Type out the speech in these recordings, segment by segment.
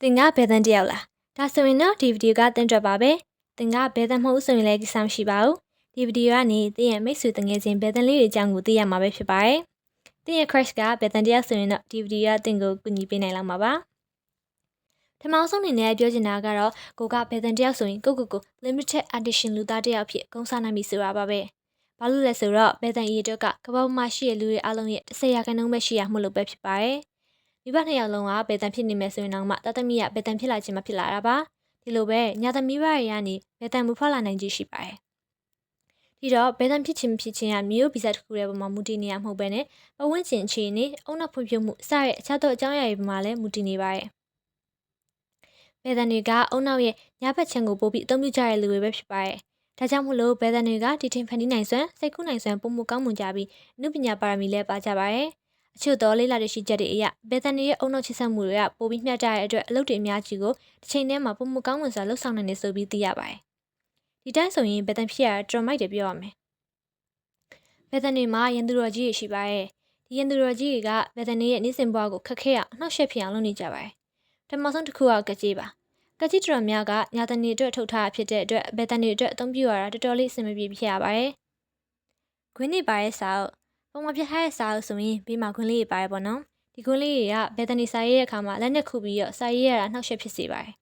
သင်ကဘယ်တန်တယောက်လားဒါဆိုရင်တော့ဒီဗီဒီယိုကသင်အတွက်ပါပဲသင်ကဘယ်တန်မဟုတ်ဆိုရင်လည်းကိစ္စမရှိပါဘူးဒီဗီဒီယိုကနေသင်ရဲ့မိတ်ဆွေတငယ်ချင်းဘယ်တန်လေးတွေအကြောင်းကိုသိရမှာပဲဖြစ်ပါတယ်သင်ရဲ့ crush ကဘယ်တန်တယောက်ဆိုရင်တော့ဒီဗီဒီယိုကသင်ကိုကူညီပေးနိုင်လောက်မှာပါထမောင်ဆုံးနေနဲ့ပြောချင်တာကတော့ကိုကဘယ်တန်တယောက်ဆိုရင်ကိုကိုကို limited edition လူသားတယောက်ဖြစ်ကုန်းစားနိုင်ပြီဆိုတာပါပဲဘာလို့လဲဆိုတော့ဘယ်တန်အရေးအတွက်ကကမ္ဘာပေါ်မှာရှိတဲ့လူတွေအလုံးရဲ့10ရာခိုင်နှုန်းပဲရှိရမှုလို့ပဲဖြစ်ပါတယ် မိဘနှစ်ယောက်လုံးကဘယ်တန်ဖြစ်နေမယ်ဆိုရင်တော့မှတသမီးကဘယ်တန်ဖြစ်လာခြင်းမဖြစ်လာတာပါဒီလိုပဲညာသမီးဘတွေကနေဘယ်တန်မူဖောက်လာနိုင်ခြင်းရှိပါတယ်ဒီတော့ဘယ်တန်ဖြစ်ခြင်းမဖြစ်ခြင်းကမျိုးဗီဇတစ်ခုရဲ့ပုံမှာမူတည်နေရမဟုတ်ပဲနဲ့ပဝန်းကျင်အခြေအနေအုံနောက်ဖွံ့ဖြိုးမှုစတဲ့အခြားသောအကြောင်းအရာတွေမှာလည်းမူတည်နေပါတယ်ဘယ်တန်တွေကအုံနောက်ရဲ့ညဘက်ချင်ကိုပို့ပြီးအသုံးပြုကြတဲ့လူတွေပဲဖြစ်ပါတယ်ဒါကြောင့်မို့လို့ဘယ်တန်တွေကတီထင်ဖန်တီးနိုင်စွမ်းစိတ်ကူးနိုင်စွမ်းပုံမကောင်းမွန်ကြပြီးအမှုပညာပါရမီလည်းပါကြပါတယ် အချို့သောလေးလာတဲ့ရှိချက်တွေအရဘယ်တန်တွေရဲ့အုံနောက်ချစ်ဆက်မှုတွေကပိုပြီးမျှတတဲ့အတွက်အလုပ်တွေအများကြီးကိုတစ်ချိန်တည်းမှာပုံမကောင်းမွန်စွာလှုပ်ဆောင်နိုင်နေဆိုပြီးသိရပါတယ်ဒီတိုင်းဆိုရင်ဘယ်တန်ဖြစ်ရတာ traumite တွေပြောရမယ်ဘယ်တန်တွေမှာရန်သူတော်ကြီးတွေရှိပါတယ်ဒီရန်သူတော်ကြီးတွေကဘယ်တန်တွေရဲ့နေ့စဉ်ဘဝကိုခက်ခဲအောင်အနှောက်အယှက်ဖြစ်အောင်လုပ်နေကြပါတယ်ပထမဆုံးတစ်ခုကကကြေးပါကကြီးတော်များကညာတနေအတွက်ထုတ်ထားဖြစ်တဲ့အတွက်ဘယ်တန်တွေအတွက်အသုံးပြုရတာတော်တော်လေးအဆင်မပြေဖြစ်ရပါတယ်။ခွင်းနေပါရဲ့စာအုပ် ပုံမပြထားတဲ့စာအုပ်ဆိုရင်ဘေးမှာခွင်းလေးတွေပါရပေါ့နော်။ဒီခွင်းလေးတွေကဘယ်တန်နေစာရေးတဲ့အခါမှာလက်နဲ့ခုပြီးတော့စာရေးရတာနှောက်ယှက်ဖြစ်စေပါတယ်။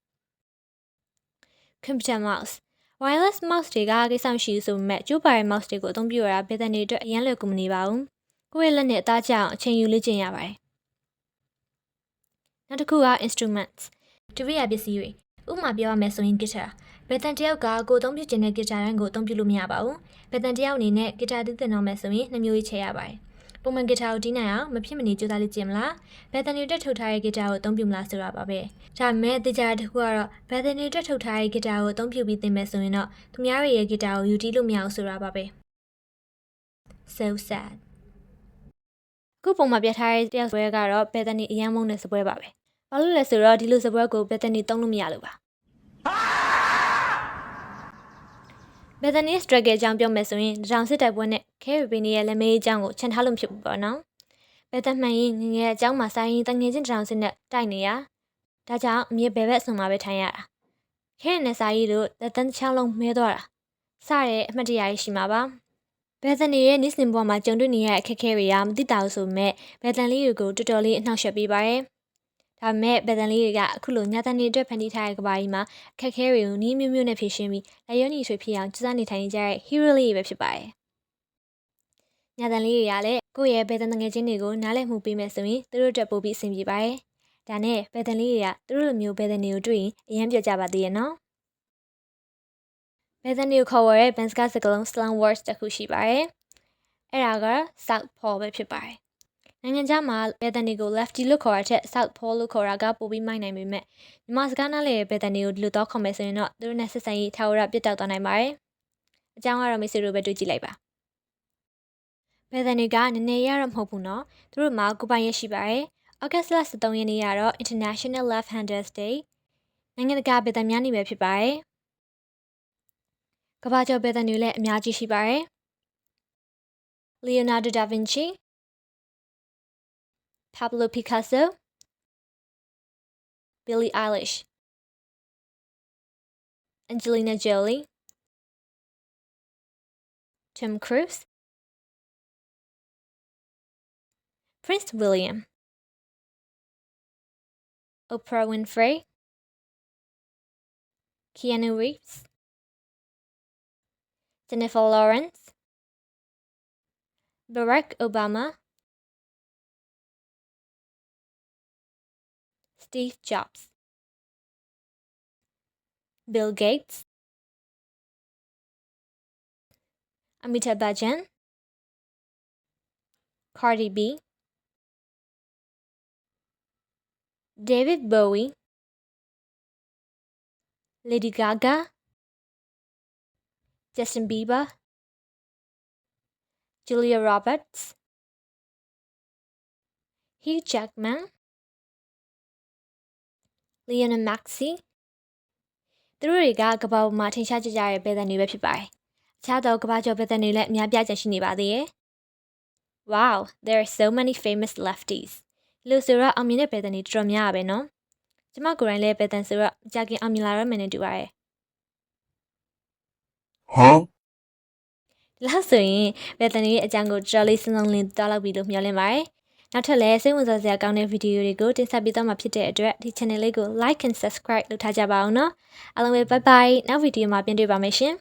Computer mouse wireless mouse တွေကကိစ္စမရှိဘူးဆိုပေမဲ့ကျိုးပါတဲ့ mouse တွေကိုအသုံးပြုရတာဘယ်တန်တွေအတွက်အရင်လွယ်ကူမနေပါဘူး။ကိုယ့်ရဲ့လက်နဲ့အသားကျအောင်အချိန်ယူလေ့ကျင့်ရပါတယ်။နောက်တစ်ခုက instruments တပည့်ရပစ္စည်းတွေဥပမာပြောရမယ်ဆိုရင်ဂီတာ ဘယ်တန်တယောက်ကကိုသုံးပြခြင်းတဲ့ဂီတာတိုင်းကိုအသုံးပြုလို့မရပါဘူးဘယ်တန်တယောက်အနေနဲ့ဂီတာသစ်တင်တော့မယ်ဆိုရင်နှမျိုးကြီးချဲရပါတယ်ပုံမှန်ဂီတာကိုတီးနိုင်အောင်မဖြစ်မနေကြိုးစားလေ့ကျင့်မလားဘယ်တန်တွေတက်ထုတ်ထားတဲ့ဂီတာကိုအသုံးပြုမလားဆိုတာပါပဲဒါပေမဲ့တေချာတစ်ခုကတော့ဘယ်တန်တွေတက်ထုတ်ထားတဲ့ဂီတာကိုအသုံးပြုပြီးသင်မယ်ဆိုရင်တော့သူများရဲ့ဂီတာကိုယူတီးလို့မရအောင်ဆိုတာပါပဲ so sad ခုပုံမှာပြထားတဲ့တယောက်ဆွဲကတော့ဘယ်တန်တွေအယမ်းမုန်းတဲ့စပွဲပါပဲဘာလို့လဲဆိုတော့ဒီလိုစပွဲကိုဘယ်တန်တွေတုံးလို့မရလို့ပါ ဘယ်တန်နီ struggle အကြောင်းပြောမယ်ဆိုရင်တောင်စစ်တိုက်ပွဲနဲ့ခဲရီဘီနီရဲ့လက်မေးအကြောင်းကိုချန်ထားလို့ဖြစ်ဘူးပေါ့နော်ဘယ်တန်မှန်ရင်ငငယ်အကြောင်းမှာဆိုင်ရင်တငယ်ချင်းတောင်စစ်နဲ့တိုက်နေရဒါကြောင့်အမြဲဘယ်ဘက်ဆုံမှာပဲထိုင်ရတာခဲရနဲ့စာရီတို့တန်ချောင်းလုံးမဲသွားတာစတဲ့အမှတ်တရရှိမှာပါဘယ်တန်နီရဲ့နေ့စဉ်ဘဝမှာကြုံတွေ့နေရတဲ့အခက်အခဲတွေကမသိတာလို့ဆိုပေမဲ့ဘယ်တန်လေးတွေကိုတော်တော်လေးအနှောက်အယှက်ပေးပါတယ် ဒါပေမဲ့ပဒံလေးတွေကအခုလိုညတန်နေအတွက်ဖန်တီးထားတဲ့ကဘာကြီးမှာအခက်ခဲတွေကိုနီးမျိုးမျိုးနဲ့ဖြေရှင်းပြီးလက်ရွံ့ညီဆွေဖြစ်အောင်စူးစမ်းနေထိုင်နေကြတဲ့ hero လေးတွေပဲဖြစ်ပါတယ်။ညတန်လေးတွေကလည်းကိုယ့်ရဲ့ဘယ်တန်ငယ်ချင်းတွေကိုနားလည်မှုပေးမယ်ဆိုရင်သူတို့အတွက်ပိုပြီးအဆင်ပြေပါတယ်။ဒါနဲ့ဘယ်တန်လေးတွေကသူတို့လိုမျိုးဘယ်တန်တွေကိုတွေ့ရင်အရင်ပြောကြပါသေးရဲ့နော်။ဘယ်တန်တွေကိုခေါ်ဝေါ်တဲ့ Banska စကလုံး slang words တစ်ခုရှိပါတယ်။အဲ့ဒါက South Pole ပဲဖြစ်ပါတယ် နိုင်ငံခြားမှာဘယ်တန်တွေကို lefty လို့ခေါ်ရတဲ့ south pole လို့ခေါ်တာကပိုပြီးမိုက်နိုင်ပေမဲ့မြန်မာစကားနားလေဘယ်တန်တွေကိုဒီလိုတော့ခေါ်မယ်ဆိုရင်တော့သူတို့နဲ့ဆက်ဆံရေးထာဝရပြတ်တောက်သွားနိုင်ပါတယ်။အကြောင်းကတော့မိတ်ဆွေတို့ပဲတွေ့ကြည့်လိုက်ပါ။ဘယ်တန်တွေကနည်းနည်းရတော့မဟုတ်ဘူးနော်။သူတို့မှာကိုပိုင်ရရှိပါတယ်။ August 23ရက်နေ့ကတော့ International Left Handers Day နိုင်ငံတကာဘယ်တန်များနေ့ပဲဖြစ်ပါတယ်။ကမ္ဘာကျော်ဘယ်တန်တွေလည်းအများကြီးရှိပါတယ်။ Leonardo da Vinci Pablo Picasso, Billie Eilish, Angelina Jolie, Tom Cruise, Prince William, Oprah Winfrey, Keanu Reeves, Jennifer Lawrence, Barack Obama, Steve Jobs, Bill Gates, Amitabh Bachchan, Cardi B, David Bowie, Lady Gaga, Justin Bieber, Julia Roberts, Hugh Jackman, Lionel Maxi သူတို့တွေကကဘာပေါ်မှာထင်ရှားကြကြတဲ့ဘယ်သန်တွေပဲဖြစ်ပါတယ်။အခြားသောကဘာကျော်ဘယ်သန်တွေလည်းအများပြားကျန်ရှိနေပါသေးတယ်။ Wow, there are so many famous lefties. လို့ဆိုတော့အောင်မြင်တဲ့ဘယ်သန်တွေတော်တော်များပါပဲနော်ကျမကိုယ်တိုင်လည်းဘယ်တန်ဆိုတော့ကြာခင်အောင်မြင်လာရမယ်နဲ့တူပါတယ် Huh? ဒီလောက်ဆိုရင်ဘယ်တန်ရဲ့အကြောင်းကိုတော်တော်လေးစဉ်းစားလင်းသွားလောက်ပြီလို့မျှော်လင့်ပါတယ် နောက်ထပ်လည်းစိတ်ဝင်စားစရာကောင်းတဲ့ဗီဒီယိုတွေကိုတင်ဆက်ပေးသွားမှာဖြစ်တဲ့အတွက်ဒီ channel လေးကို like and subscribe လုပ်ထားကြပါအောင်နော်အားလုံးပဲ bye bye နောက်ဗီဒီယိုမှာပြန်တွေ့ပါမယ်ရှင်